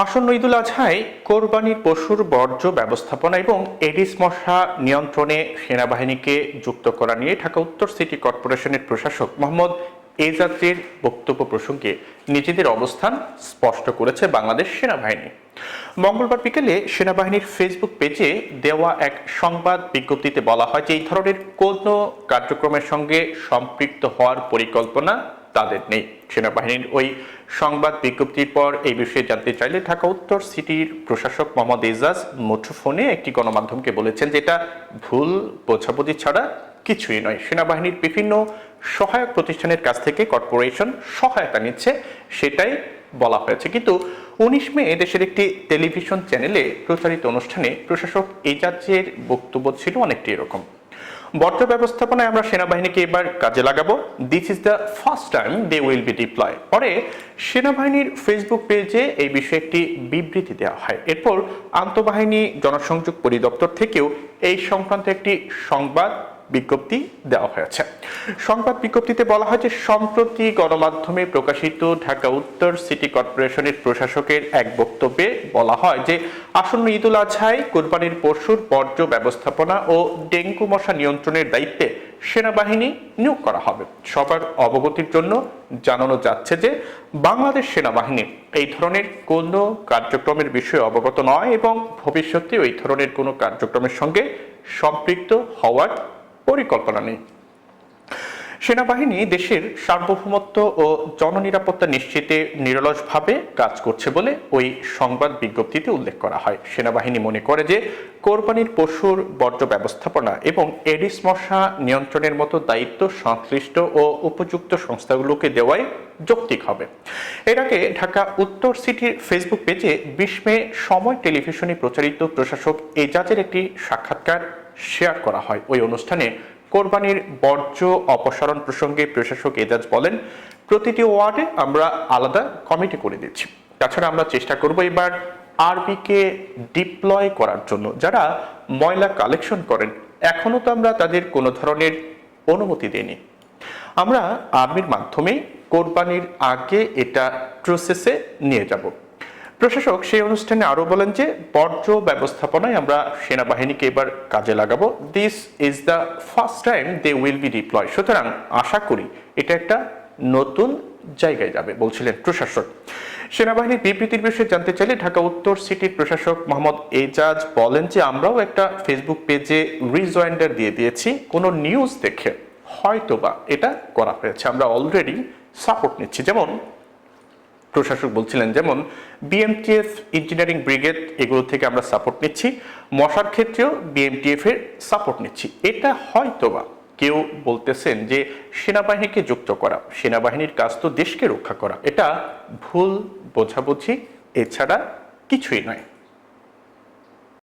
আসন্ন ঈদুল আজহায় কোরবানির পশুর বর্জ্য ব্যবস্থাপনা এবং এডিস মশা নিয়ন্ত্রণে সেনাবাহিনীকে যুক্ত করা নিয়ে ঢাকা উত্তর সিটি কর্পোরেশনের প্রশাসক মোহাম্মদ এজাজের বক্তব্য প্রসঙ্গে নিজেদের অবস্থান স্পষ্ট করেছে বাংলাদেশ সেনাবাহিনী। মঙ্গলবার বিকেলে সেনাবাহিনীর ফেসবুক পেজে দেওয়া এক সংবাদ বিজ্ঞপ্তিতে বলা হয় যে, এই ধরনের কোনো কার্যক্রমের সঙ্গে সম্পৃক্ত হওয়ার পরিকল্পনা তাদের নেই। সেনাবাহিনীর ওই সংবাদ বিজ্ঞপ্তির পর এই বিষয়ে জানতে চাইলে ঢাকা উত্তর সিটির প্রশাসক মোহাম্মদ এজাজ মুঠোফোনে একটি গণমাধ্যমকে বলেছেন যে এটা ভুল, বোঝাবুঝি ছাড়া কিছুই নয়। সেনাবাহিনীর বিভিন্ন সহায়ক প্রতিষ্ঠানের কাছ থেকে কর্পোরেশন সহায়তা নিচ্ছে, সেটাই বলা হয়েছে। কিন্তু উনিশ মে দেশের একটি টেলিভিশন চ্যানেলে প্রচারিত অনুষ্ঠানে প্রশাসক এজাজের বক্তব্য ছিল অনেকটি এরকম। বর্জ্য ব্যবস্থাপনায় আমরা সেনাবাহিনীকে এবার কাজে লাগাবো। This is the first time they will be deploy পরে সেনাবাহিনীর ফেসবুক পেজে এই বিষয়ে একটি বিবৃতি দেওয়া হয়। এরপর আন্তঃবাহিনী জনসংযোগ পরিদপ্তর থেকেও এই সংক্রান্ত একটি সংবাদ বিজ্ঞপ্তি দেওয়া হয়েছে। সংবাদ বিজ্ঞপ্তিতে বলা হয় যে সম্প্রতি গণমাধ্যমে প্রকাশিত ঢাকা উত্তর সিটি কর্পোরেশনের প্রশাসকের এক বক্তব্যে বলা হয় যে আসন্ন ঈদুল আজহায়, কোরবানির পশুর বর্জ্য ব্যবস্থাপনা ও ডেঙ্গু মশা নিয়ন্ত্রণের দায়িত্বে সেনাবাহিনী নিয়োগ করা হবে। সবার অবগতির জন্য জানানো যাচ্ছে যে বাংলাদেশ সেনাবাহিনী এই ধরনের কোনো কার্যক্রমের বিষয়ে অবগত নয় এবং ভবিষ্যতে ওই ধরনের কোনো কার্যক্রমের সঙ্গে সম্পৃক্ত হওয়ার পরিকল্পনা নেই। সেনাবাহিনী দেশের সার্বভৌমত্ব ও জননিরাপত্তা নিশ্চিতে নিরলসভাবে কাজ করছে বলে ওই সংবাদ বিজ্ঞপ্তিতে উল্লেখ করা হয়। সেনাবাহিনী মনে করে যে কোরবানির পশুর বর্জ্য ব্যবস্থাপনা এবং এডিস মশা নিয়ন্ত্রণের মতো দায়িত্ব সংশ্লিষ্ট ও উপযুক্ত সংস্থাগুলোকে দেওয়াই যৌক্তিক হবে। এর আগে ঢাকা উত্তর সিটির ফেসবুক পেজে বিশ মে সময় টেলিভিশনে প্রচারিত প্রশাসক এজাজের একটি সাক্ষাৎকার শেয়ার করা হয়। ওই অনুষ্ঠানে কোরবানির বর্জ্য অপসারণ প্রসঙ্গে প্রশাসক এজাজ বলেন, প্রতিটি ওয়ার্ডে আমরা আলাদা কমিটি করে দিচ্ছি। তাছাড়া আমরা চেষ্টা করব এবার আরবিকে ডিপ্লয় করার জন্য। যারা ময়লা কালেকশন করেন, এখনও তো আমরা তাদের কোনো ধরনের অনুমতি দিইনি। আমরা আর্মির মাধ্যমে কোরবানির আগে এটা প্রসেসে নিয়ে যাব। প্রশাসক সেই অনুষ্ঠানে আরও বলেন যে বর্জ্য ব্যবস্থাপনায় আমরা সেনাবাহিনীকে এবার কাজে লাগাবো। This is the first time they will be deploy সুতরাং আশা করি এটা একটা নতুন জায়গায় যাবে, বলছিলেন প্রশাসক। সেনাবাহিনীর বিবৃতির বিষয়ে জানতে চাইলে ঢাকা উত্তর সিটির প্রশাসক মোহাম্মদ এজাজ বলেন যে, আমরাও একটা ফেসবুক পেজে রিজয়েন্ডার দিয়ে দিয়েছি। কোনো নিউজ দেখে হয়তোবা এটা করা হয়েছে। আমরা অলরেডি সাপোর্ট নিচ্ছি। যেমন প্রশাসক বলছিলেন যেমন বিএমটিএফ ইঞ্জিনিয়ারিং ব্রিগেড এগুলো থেকে আমরা সাপোর্ট নিচ্ছি, মশার ক্ষেত্রেও বিএমটিএফ এর সাপোর্ট নিচ্ছি। এটা হয়তোবা কেউ বলতেছেন যে সেনাবাহিনীকে যুক্ত করা, সেনাবাহিনীর কাজ তো দেশকে রক্ষা করা। এটা ভুল বোঝাবুঝি, এছাড়া কিছুই নয়।